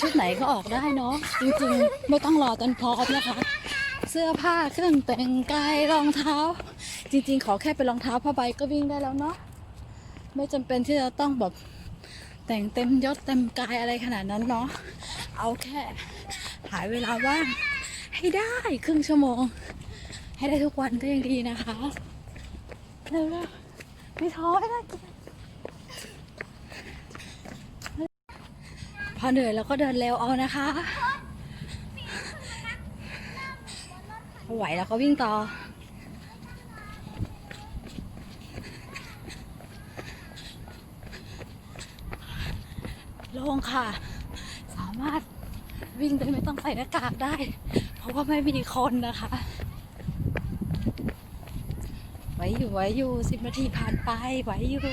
ชุดไหนก็ออกได้เนาะจริงๆไม่ต้องรอจนพร้อมนะคะ เสื้อผ้าเครื่องแต่งกายรองเท้า จริง ๆ ขอแค่เป็นรองเท้าผ้าใบก็วิ่งได้แล้วเนาะไม่จำเป็นที่จะต้องแบบแต่งเต็มยศเต็มกายอะไรขนาดนั้นเนาะเอาแค่หาเวลาว่างให้ได้ครึ่งชั่วโมง ให้ได้ทุกวันก็ยังดีนะคะเร็วๆไม่ท้อไม่ได้กิน พอเหนื่อยเราก็เดินเร็วเอานะคะไหวแล้วก็วิ่งต่อ ลงค่ะ สามารถวิ่งโดยไม่ต้องใส่หน้ากากได้ เพราะว่าไม่มีคนนะคะ ไหวอยู่ไหวอยู่สิบนาทีผ่านไปไหวอยู่